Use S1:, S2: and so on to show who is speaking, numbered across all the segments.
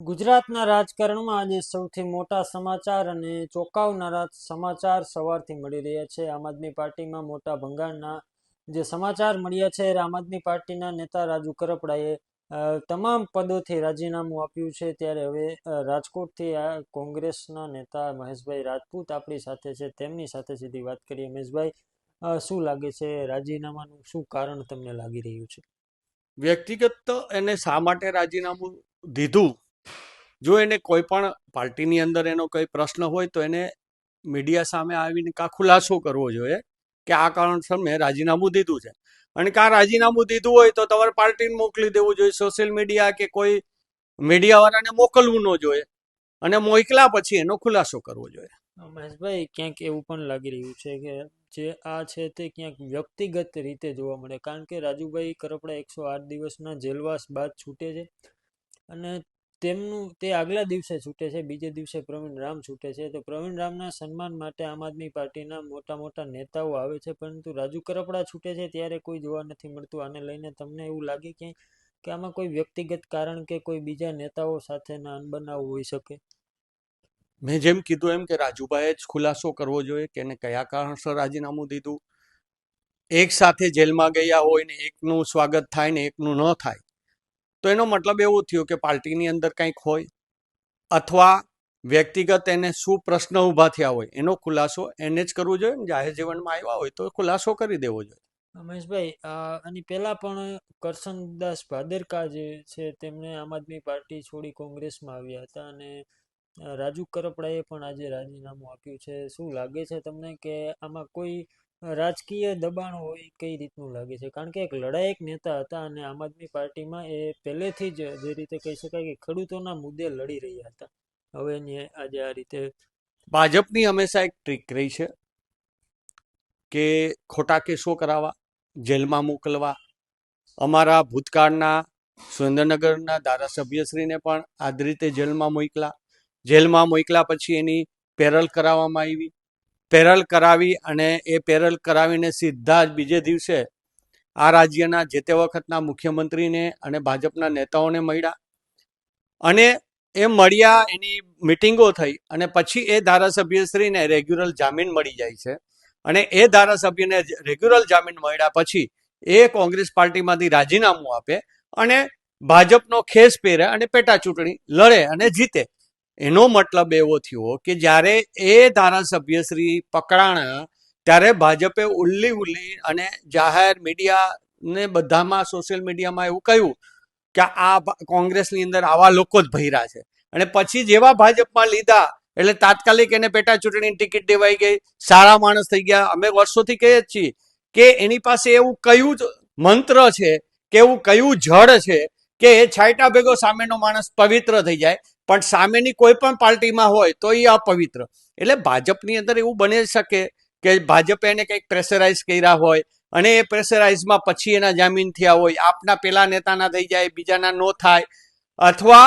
S1: ગુજરાતના રાજકારણમાં આજે સૌથી મોટા સમાચાર અને ચોંકાવનારા સમાચાર સવારથી મળી રહ્યા છે. આમ આદમી પાર્ટીમાં મોટા ભંગાણના જે સમાચાર મળ્યા છે, આમ આદમી પાર્ટીના નેતા રાજુ કરપડાએ તમામ પદોથી રાજીનામું આપ્યું છે. ત્યારે હવે રાજકોટથી આ કોંગ્રેસના નેતા મહેશભાઈ રાજપૂત આપણી સાથે છે. તેમની સાથે સીધી વાત કરીએ. મહેશભાઈ શું લાગે છે? રાજીનામાનું શું કારણ તમને લાગી રહ્યું છે?
S2: વ્યક્તિગત એને શા માટે રાજીનામું દીધું? જો એને કોઈ પણ પાર્ટીની અંદર એનો કોઈ પ્રશ્ન હોય તો એને મીડિયા સામે આવીને કા ખુલાસો કરવો જોઈએ કે આ કારણસર મેં રાજીનામું દીધું છે. અને કાં રાજીનામું દીધું હોય તો તમારે પાર્ટીને મોકલી દેવું જોઈએ, સોશિયલ મીડિયા કે કોઈ મીડિયાવાળાને મોકલવું ન જોઈએ અને મોકલા પછી એનો ખુલાસો કરવો જોઈએ.
S1: મહેશભાઈ, ક્યાંક એવું પણ લાગી રહ્યું છે કે જે આ છે તે ક્યાંક વ્યક્તિગત રીતે જોવા મળે. કારણ કે રાજુભાઈ કરપડા એકસો આઠ દિવસના જેલવાસ બાદ છૂટે છે અને તેમનું તે આગલા દિવસે છૂટે છે, બીજે દિવસે પ્રવીણ રામ છૂટે છે. તો પ્રવીણ રામના સન્માન માટે આમ આદમી પાર્ટીના મોટા મોટા નેતાઓ આવે છે, પરંતુ રાજુ કરપડા છૂટે છે ત્યારે કોઈ જોવા નથી મળતું. આને લઈને તમને એવું લાગે કે કે આમાં કોઈ વ્યક્તિગત કારણ કે કોઈ બીજા નેતાઓ સાથેના અનબનાવ હોઈ શકે?
S2: મેં જેમ કીધું એમ કે રાજુભાઈએ જ ખુલાસો કરવો જોઈએ કે એને કયા કારણસર રાજીનામું દીધું. એક સાથે જેલમાં ગયા હોય ને એકનું સ્વાગત થાય ને એકનું ન થાય. તો એનો મતલબ એવો થયો કે પાર્ટીની અંદર કંઈક હોય અથવા વ્યક્તિગત એને શું પ્રશ્ન ઊભા થયા હોય, એનો ખુલાસો એને જ કરવો જોઈએ જાહેર જીવનમાં આવ્યા હોય તો ખુલાસો કરી દેવો જોઈએ.
S1: રમેશભાઈ આની પહેલા પણ કરશનદાસ ભાદરકા જે છે તેમણે આમ આદમી પાર્ટી છોડી કોંગ્રેસમાં આવ્યા હતા અને રાજુ કરપડાએ પણ આજે રાજીનામું આપ્યું છે. શું લાગે છે તમને કે આમાં કોઈ રાજકીય દબાણ હોય કઈ રીતનું લાગે છે? કારણ કે એક લડાયક નેતા હતા અને આમ આદમી પાર્ટીમાં એ પહેલેથી જ જે રીતે કહી શકાય કે ખેડૂતોના મુદ્દે લડી રહ્યા હતા. હવે એની આજે આ રીતે
S2: ભાજપની હંમેશા એક ટ્રીક રહી છે કે ખોટા કેસો કરાવવા, જેલમાં મોકલવા. અમારા ભૂતકાળના સુરેન્દ્રનગરના ધારાસભ્યશ્રીને પણ આ રીતે જેલમાં મોકલા. જેલમાં મોકલા પછી એની પેરલ કરાવવામાં આવી. પેરલ કરાવી અને એ પેરલ કરાવીને સીધા જ બીજે દિવસે આ રાજ્યના જે તે વખતના મુખ્યમંત્રીને અને ભાજપના નેતાઓને મળ્યા. અને એ મળ્યા, એની મિટિંગો થઈ અને પછી એ ધારાસભ્યશ્રીને રેગ્યુલર જામીન મળી જાય છે. અને એ ધારાસભ્યને રેગ્યુલર જામીન મળ્યા પછી એ કોંગ્રેસ પાર્ટીમાંથી રાજીનામું આપે અને ભાજપનો ખેસ પહેરે અને પેટા ચૂંટણી લડે અને જીતે. એનો મતલબ એવો થયો કે જ્યારે એ ધારાસભ્યશ્રી પકડાણા, ત્યારે ભાજપે ઉલ્લી ઉલ્લી અને જાહેર મીડિયાને બધામાં, સોશિયલ મીડિયામાં એવું કહ્યું કે આ કોંગ્રેસની અંદર આવા લોકો જ ભૈરા છે. અને પછી જેવા ભાજપમાં લીધા, એટલે તાત્કાલિક એને પેટા ચૂંટણીની ટિકિટ દેવાઈ ગઈ. સારા માણસ થઈ ગયા. અમે વર્ષોથી કહીએ જ છીએ કે એની પાસે એવું કયું જ મંત્ર છે, કે એવું કયું જળ છે કે છાંયટા ભેગો સામેનો માણસ પવિત્ર થઈ જાય, પણ સામેની કોઈ પણ પાર્ટીમાં હોય તો એ અપવિત્ર. એટલે ભાજપની અંદર એવું બની શકે કે ભાજપે એને કંઈક પ્રેશરાઇઝ કર્યા હોય અને એ પ્રેશરાઇઝમાં પછી એના જામીન થયા હોય, આપના પેલા નેતાના થઈ જાય, બીજાના નો થાય, અથવા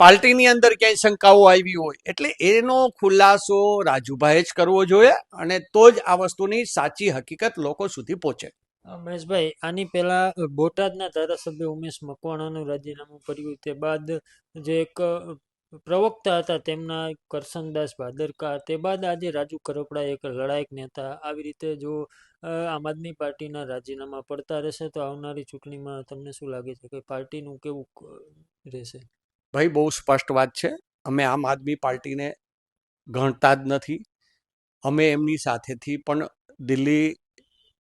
S2: પાર્ટીની અંદર ક્યાંય શંકાઓ આવી હોય. એટલે એનો ખુલાસો રાજુભાઈ જ કરવો જોઈએ અને તો જ આ વસ્તુની સાચી હકીકત લોકો સુધી પહોંચે.
S1: મહેશભાઈ, આની પહેલા બોટાદના ધારાસભ્ય ઉમેશ મકવાણાનું રાજીનામું કર્યું તે બાદ જે એક પ્રવક્તા હતા તેમના કરશનદાસ ભાદરકા તે બાદ આજે રાજુ કરપડા એક લડાયક નેતા આવી રીતે જો આમ આદમી પાર્ટીના રાજીનામા પડતા રહેશે તો આવનારી ચૂંટણીમાં તમને શું લાગે છે? કે પાર્ટીનું કેવું રહેશે?
S2: ભાઈ, બહુ સ્પષ્ટ વાત છે. અમે આમ આદમી પાર્ટીને ગણતા જ નથી. અમે એમની સાથેથી પણ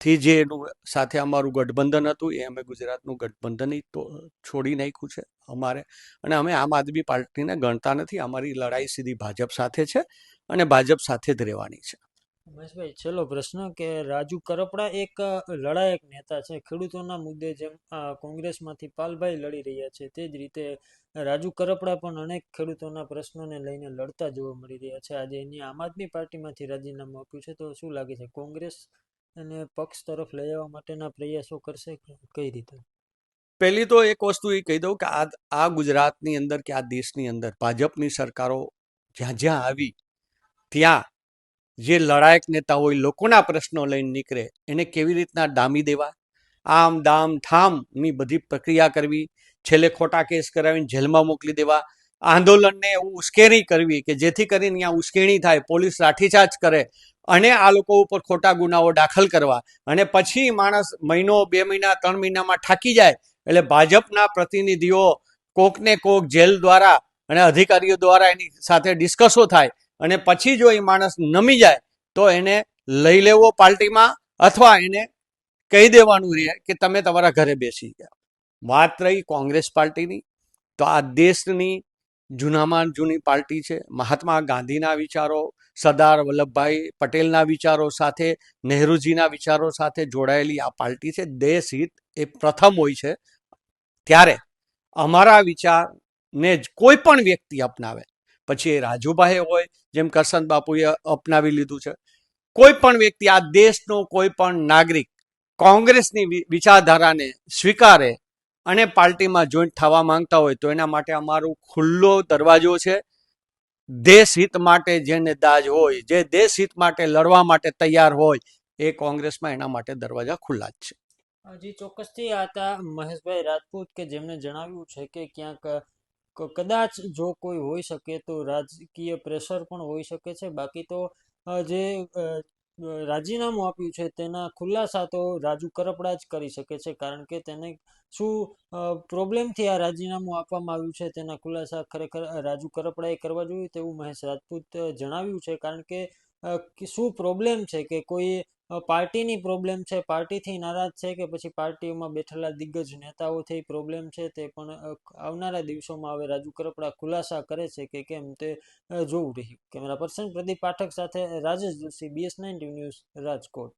S2: દિલ્હીથી જે એનું સાથે અમારું ગઠબંધન હતું, એ અમે ગુજરાતનું ગઠબંધન છોડી નાખ્યું છે અમારે. અને અમે આમ આદમી પાર્ટીને ગણતા નથી, અમારી લડાઈ સીધી ભાજપ સાથે છે અને ભાજપ સાથે જ રહેવાની છે.
S1: ઉમેશભાઈ, છેલ્લો પ્રશ્ન કે રાજુ કરપડા એક, લડાયક નેતા છે. ખેડૂતોના મુદ્દે જેમ કોંગ્રેસમાંથી પાલભાઈ લડી રહ્યા છે, તે જ રીતે રાજુ કરપડા પણ અનેક ખેડૂતોના પ્રશ્નોને લઈને લડતા જોવા મળી રહ્યા છે. આજે એની આમ આદમી પાર્ટીમાંથી રાજીનામું આપ્યું છે, તો શું લાગે છે? કોંગ્રેસ અને પક્ષ તરફ લઈ આવવા માટેના પ્રયાસો કરશે કઈ રીતે?
S2: પહેલી તો એક વસ્તુ એ કહી દઉં કે આ આ ગુજરાતની અંદર કે આ દેશની અંદર ભાજપની સરકારો જ્યાં જ્યાં આવી, ત્યાં જે લડાયક નેતા હોય લોકોના પ્રશ્નો લઈને નીકળે, એને કેવી રીતના ડામી દેવા? આમ, દામ થામની બધી પ્રક્રિયા કરવી, છેલ્લે ખોટા કેસ કરાવીને જેલમાં મોકલી દેવા આંદોલનને એવું ઉશ્કેરણી કરવી કે જેથી કરીને ત્યાં ઉશ્કેરણી થાય, પોલીસ લાઠીચાર્જ કરે અને આ લોકો ઉપર ખોટા ગુનાઓ દાખલ કરવા. અને પછી માણસ મહિનો, બે મહિના, ત્રણ મહિનામાં થાકી જાય એટલે ભાજપના પ્રતિનિધિઓ કોકને કોક જેલ દ્વારા અને અધિકારીઓ દ્વારા એની સાથે ડિસ્કસો થાય અને પછી જો એ માણસ નમી જાય તો એને લઈ લેવો પાર્ટીમાં અથવા એને કહી દેવાનું રહે કે તમે તમારા ઘરે બેસી ગયા. વાત રહી કોંગ્રેસ પાર્ટીની. તો આ દેશની જૂનામાં જૂની પાર્ટી છે. મહાત્મા ગાંધીના વિચારો, સરદાર વલ્લભભાઈ પટેલના વિચારો સાથે, નહેરુજીના વિચારો સાથે જોડાયેલી આ પાર્ટી છે. દેશ હિત એ પ્રથમ હોય છે. ત્યારે અમારા વિચારને જ કોઈ પણ વ્યક્તિ અપનાવે. પછી એ રાજુભાઈ હોય, જેમ કરસન બાપુએ અપનાવી લીધું છે. કોઈ પણ વ્યક્તિ આ દેશનો કોઈ પણ નાગરિક કોંગ્રેસની વિચારધારાને સ્વીકારે અને પાર્ટીમાં જોઈન્ટ થવા માંગતા હોય તો એના માટે અમારો ખુલ્લો દરવાજો છે. દેશ હિત માટે જેને દાજ હોય, જે દેશ હિત માટે લડવા માટે તૈયાર હોય, એ કોંગ્રેસમાં એના માટે દરવાજા ખુલ્લા જ છે.
S1: હજી ચોક્કસથી આતા મહેશભાઈ રાજપૂત કે જેમણે જણાવ્યું છે કે ક્યાંક કદાચ જો કોઈ હોઈ શકે તો રાજકીય પ્રેશર પણ હોઈ શકે છે. બાકી તો જે રાજીનામું આપ્યું છે, તેના ખુલાસા તો રાજુ કરપડા જ કરી શકે છે, કારણ કે તેને શું પ્રોબ્લેમથી આ રાજીનામું આપવામાં આવ્યું છે, તેના ખુલાસા ખરેખર રાજુ કરપડાએ કરવા જોઈએ તેવું મહેશ રાજપૂત જણાવ્યું છે, કારણ કે શું પ્રોબ્લેમ છે કે કોઈ પાર્ટીની પ્રોબ્લેમ છે, પાર્ટીથી નારાજ છે કે પછી પાર્ટીઓમાં બેઠેલા દિગ્ગજ નેતાઓથી પ્રોબ્લેમ છે તે પણ આવનારા દિવસોમાં હવે રાજુ કરપડા ખુલાસા કરે છે કે કેમ તે જોવું રહ્યું. કેમેરા પર્સન પ્રદીપ પાઠક સાથે Rajesh Joshi BS ninety news Rajkot.